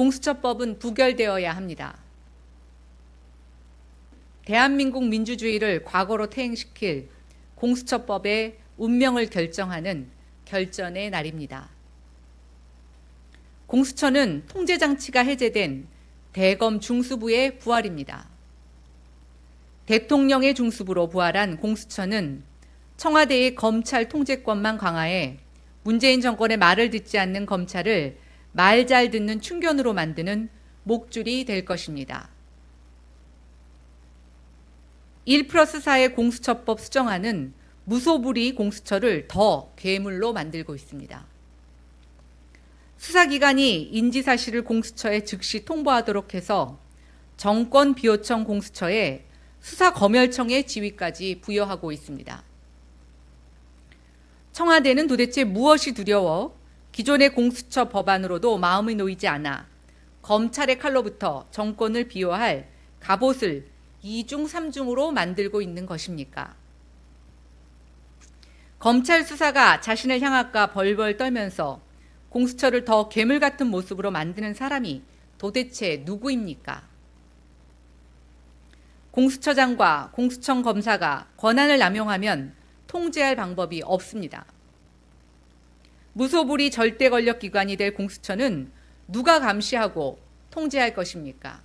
공수처법은 부결되어야 합니다. 대한민국 민주주의를 과거로 퇴행시킬 공수처법의 운명을 결정하는 결전의 날입니다. 공수처는 통제장치가 해제된 대검 중수부의 부활입니다. 대통령의 중수부로 부활한 공수처는 청와대의 검찰 통제권만 강화해 문재인 정권의 말을 듣지 않는 검찰을 말 잘 듣는 충견으로 만드는 목줄이 될 것입니다. 1 플러스 4의 공수처법 수정안은 무소불위 공수처를 더 괴물로 만들고 있습니다. 수사기관이 인지사실을 공수처에 즉시 통보하도록 해서 정권 비호청 공수처에 수사검열청의 지위까지 부여하고 있습니다. 청와대는 도대체 무엇이 두려워 기존의 공수처 법안으로도 마음이 놓이지 않아 검찰의 칼로부터 정권을 비호할 갑옷을 2중 3중으로 만들고 있는 것입니까? 검찰 수사가 자신을 향할까 벌벌 떨면서 공수처를 더 괴물 같은 모습으로 만드는 사람이 도대체 누구입니까? 공수처장과 공수청 검사가 권한을 남용하면 통제할 방법이 없습니다. 무소불위 절대 권력 기관이 될 공수처는 누가 감시하고 통제할 것입니까?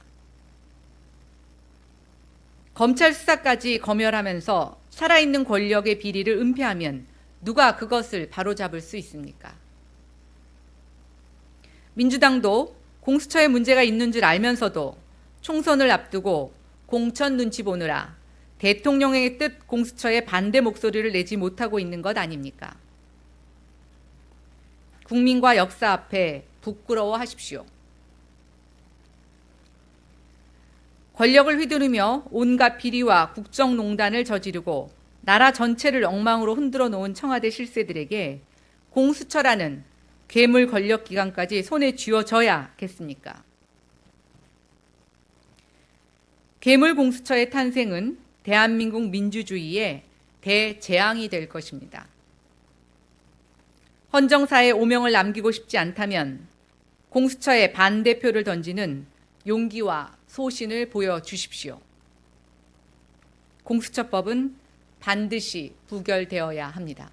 검찰 수사까지 검열하면서 살아있는 권력의 비리를 은폐하면 누가 그것을 바로잡을 수 있습니까? 민주당도 공수처에 문제가 있는 줄 알면서도 총선을 앞두고 공천 눈치 보느라 대통령의 뜻 공수처에 반대 목소리를 내지 못하고 있는 것 아닙니까? 국민과 역사 앞에 부끄러워 하십시오. 권력을 휘두르며 온갖 비리와 국정농단을 저지르고 나라 전체를 엉망으로 흔들어 놓은 청와대 실세들에게 공수처라는 괴물 권력 기관까지 손에 쥐어져야겠습니까? 괴물 공수처의 탄생은 대한민국 민주주의의 대재앙이 될 것입니다. 헌정사에 오명을 남기고 싶지 않다면 공수처에 반대표를 던지는 용기와 소신을 보여주십시오. 공수처법은 반드시 부결되어야 합니다.